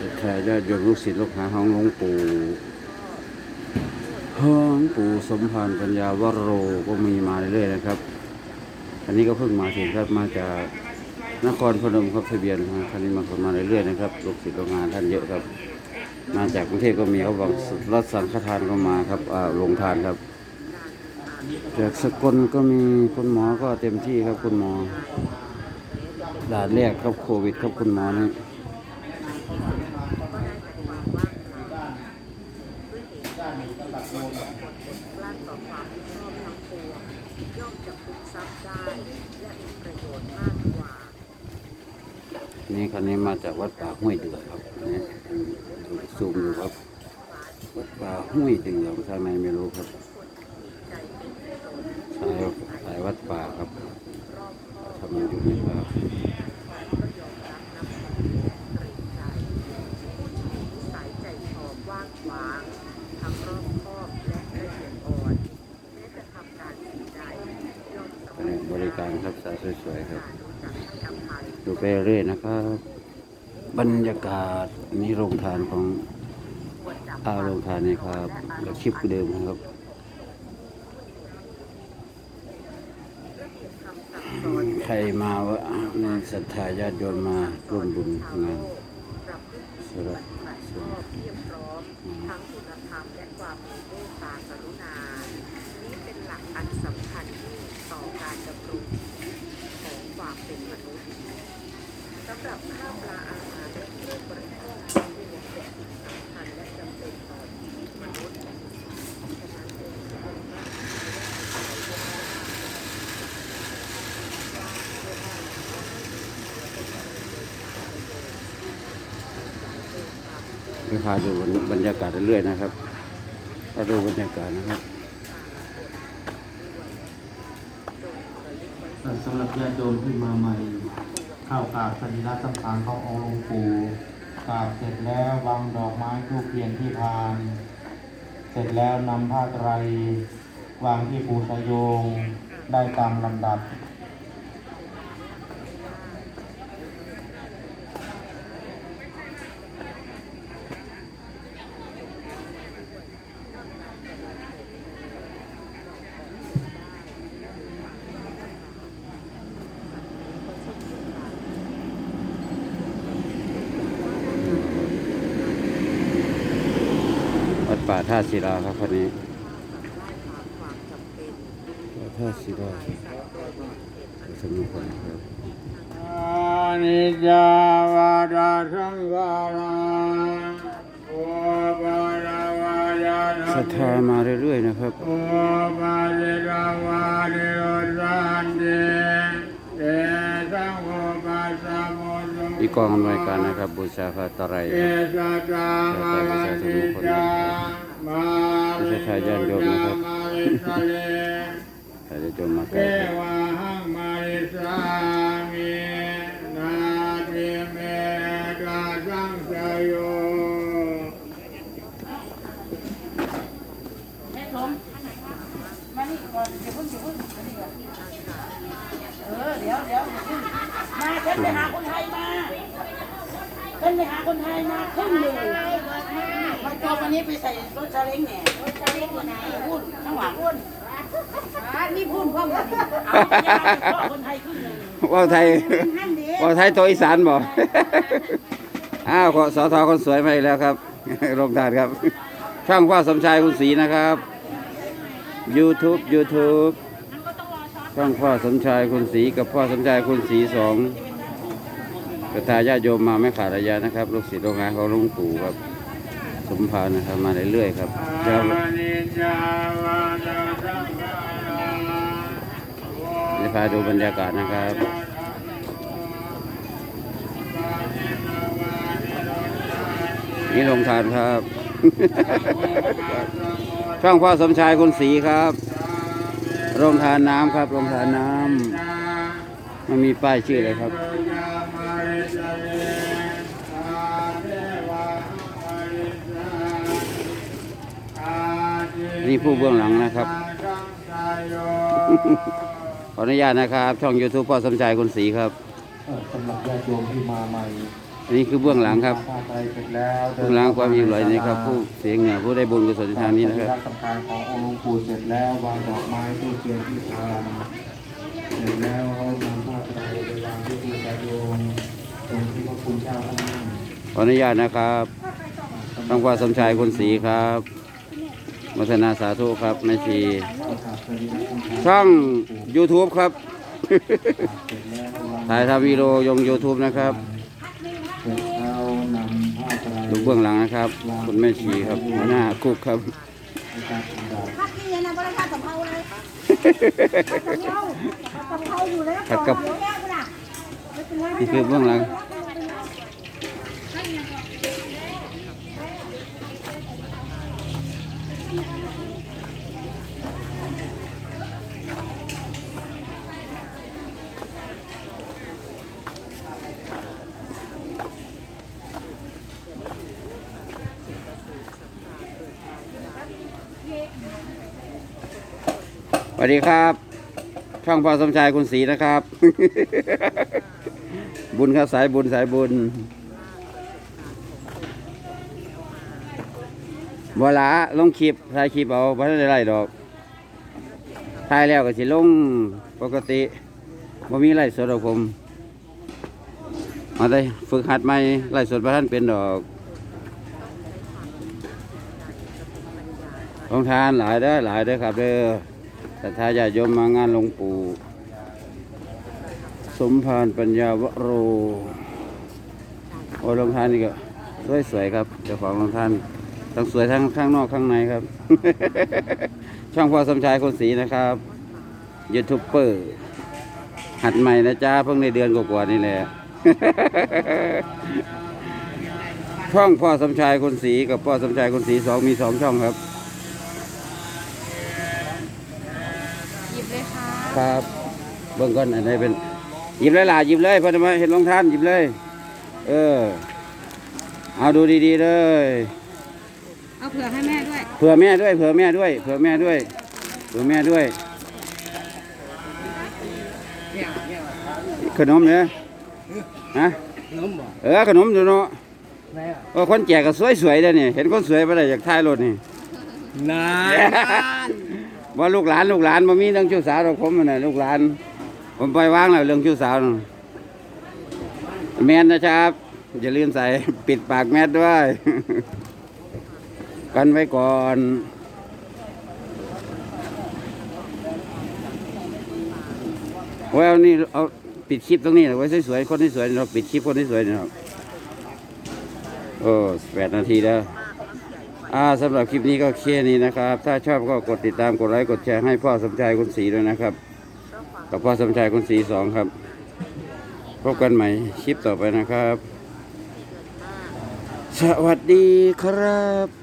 ศรัทธาญาติโยมลูกศิษย์ลูกหาของหลวงปู่หลวงปู่สมภารปัญญาวโรก็มีมาเรื่อยๆนะครับ อันนี้ก็เพิ่งมาถึงครับมาจากนครพนมครับทะเบียนนะคันนี้มาคนมาเรื่อยๆนะครับลูกศิษย์ลูกงาท่านเยอะครับ มาจากกรุงเทพก็มีเขาบอกรถสังฆทานก็มาครับอ่าลงทานครับจากสกลก็มีคุณหมอก็เต็มที่ครับคุณหมอด่านแรกครับโควิดครับคุณหมอนี่ กลั้นต่อความชอบทั้งปวงย่อมจะคุ้มทรัพย์ได้และมีประโยชน์มากกว่า นี่คันนี้มาจากวัดป่าห้วยเดือครับนี่ดูซูมดูครับวัดป่าห้วยเดือทางไหนไม่รู้ครับสายสายวัดป่าครับทำอยู่ในป่า ก็ยอมรับนับถือและเกรงใจผู้ที่มีนิสัยใจคอว่างขวางทั้งรอบคอบและละเอียดอ่อนแม้จะทำการสิ่งใดย่อมสำ เป็น เร็จ บริการครับสายสวยๆครับ รู้จักให้อภัย ดู ไปเรื่อยนะครับ บรรยากาศนี่โรงทานของอาโรงทานนี่ครับกับคลิปเดิมครับใครมาวะในศรัทธาญาติโยมมาร่วมบุญงานปรับพฤติสุรปฏิบัติชอบเพียบพร้อมทั้งคุณธรรมและความเมตตากรุณา นี้เป็นหลักอันสำคัญยิ่งต่อการดำรงชีวิตของความเป็นมนุษย์สำหรับข้าวปลาอาหารและเครื่องบริโภคจึงเป็นสิ่งสำคัญและจำเป็นต่อชีวิตมนุษย์ฉะนั้นเองจึงเป็นว่า ไปพาดูบรรยากาศเรื่อยๆนะครับพาดูบรรยากาศนะครับสำหรับญาติโยมที่มาใหม่ข้าวกราบสรีระสังขารขององค์หลวงปู่กราบเสร็จแล้ววางดอกไม้ทูบเทียนที่พาน เสร็จแล้วนำผ้าไตรวางที่ปูสยโยงได้ตามลำดับ ท่าศิลาครับคนนี้ท่าศิลาสมุขนครับอานิจจาวาดาสังวาราโอบาราวายาศรัทธามาเรื่อยๆนะครับโอบาริราวาริโรสันเดเดสังโอปัสสะโมโนอีกกองอำนวยการนะครับบูชาพระตรัยเอครับสตามา ลิจามาริโยมาริสเลแต่จะจมมาเทล้ครับวางมาริสามินาทิเมกาสังสยโยมานี่ก่อนเดี๋ยวเพิ่งเดี๋ยวเพิ่งมานี่ก่อนเออเดี๋ยวเดี๋ยวเดี๋ยวเพิ่งมาฉันไปหาคนไทยมา ฉันไปหาคนไทยมาครึ่งหนึ่งมันก็วันนี้ไปใส่รถซาเล้งเนี่ยรถซาเล้งวันไหนพุ่นข้างหลังพุ่นนี่พุ่นพ่อมเอายาไปพ่อคนไทยครึ่งหนึ่งว่าวไทยหั่นเด้ว่าวไทยตัวอีสานบอกอ้าวขอสอทอคนสวยมาอีกแล้วครับลงทานครับ ช่างพ่อสมชายคุณศรีนะครับ YouTube YouTube ช่างพ่อสมชายคุณศรีกับพ่อสมชายคุณศรีสอง กระทาญาติโยมมาไม่ขาดระยะนะครับ ลูกศิษย์ลูกหาเขาลุงปู่ครับ สมภารนะครับมาเรื่อยๆครับเจ้าจจาวาดาสังขาราจะพาดูบรรยากาศนะครับนี่ลงทานครับ ช่องพ่อสมชายคุณศรีครับโรงทานน้ำครับโรงทานน้ำมันมีป้ายชื่อเลยครับ นี่ผู้เบื้องหลังนะครับ ขออนุญาตนะครับ ช่อง YouTube พ่อสมชายคุณศรีครับเอ่อสำหรับญาติโยมที่มาใหม่อันนี้คือเบื้องหลังครับผ้าไตรเสร็จแล้วเบื้องหลังความยิ่งใหญ่นะครับ ผู้เสียงเนี่ยผู้ได้บุญกุศลทางนี้นะครับสำคัญขององค์หลวงปู่เสร็จแล้ววางดอกไม้ทูบเทียนที่ทานเสร็จแล้วนำผ้าไตรไปวางที่ภูกระโยงตรงที่พระคุณเจ้าท่านนั่ง ขออนุญาตนะครับต้องพ่อสมชายคุณศรีครับมัทนาสาธุครับแม่ชีประกาศสรีระสังขารช่อง YouTube ครับเสร็จแล้ววางถ่ายทำวีดีโอยง YouTube นะครับเสร็จแล้วนำผ้าไตรดูเบื้องหลังนะครับ คุณแม่ชีครับหัวหน้าคุกครับในการทำดอกพักนี่นะบริษัทสำเภาเลยสำเภาสำเภาอยู่แล้ว ผัดกับ เดี๋ยวแยกไปละไม่เป็นไร นี่คือเบื้องหลัง ส วัสดีครับ ช่องพ่อสมชายคุณศรีนะครับ บุญครับสายบุญสายบุญบลาลงคลิปถ่ายคลิปเอาไม่ได้ไรดอกถ่ายแล้วก็สิลงปกติบ่มีไรสดหรอกผมมาได้ฝึกหัดใหม่ไรสดพระท่านเป็นดอกลงทานหลายเด้หลายเด้ครับเด้อ ศรัทธาญาติโยมมางานหลวงปู่ สมภารปัญญาวโร โอ้ลงทานนี่ก็สวยๆครับเจ้าของลงทานทั้งสวยทั้งข้างนอกข้างในครับ ช่องพ่อสมชายคนสีนะครับยูทูบเบอร์หัดใหม่นะจ้าเพิ่งในเดือนกว่าๆนี่แหละ ช่องพ่อสมชายคนสีกับพ่อสมชายคนสีสองมีสองช่องครับ หยิบเลย ค่ะครับเบื้องก้นอันนี้เป็นหยิบเลยล่ะหยิบเลยเพอมาเห็นรองท่านหยิบเลย เออ เอาดูดีๆเลย เอาเผื่อให้แม่ด้วย เผื่อแม่ด้วย เผื่อแม่ด้วย เผื่อแม่ด้วย เผื่อแม่ด้วย ขนมเนี่ยฮะเออขนมอยู่เนาะเออคนแจกก็สวยๆเลยนี่เห็นคนสวยไปได้จากท้ายรถนี่นาน ว่าลูกหลานลูกหลานมามีเรื่องชู้สาวหรอกผมน่ะลูกหลาน ผมไปล่างแล้วเรื่องชู้สาวน่ะแมนนะครับอย่าลืมใส่ปิดปากแมสด้วย กันไว้ก่อนไว้เอานี่เอาปิดคลิปตรงนี้ไว้สวยๆคนที่สวยเราปิดคลิปคนที่สวยนะครับโอ้แปดนาทีแล้ว อ่าสำหรับคลิปนี้ก็แค่นี้นะครับ ถ้าชอบก็กดติดตามกดไลค์กดแชร์ให้พ่อสมชายคุณศรีด้วยนะครับ กับพ่อสมชายคุณศรีสองครับ พบกันใหม่คลิปต่อไปนะครับ สวัสดีครับ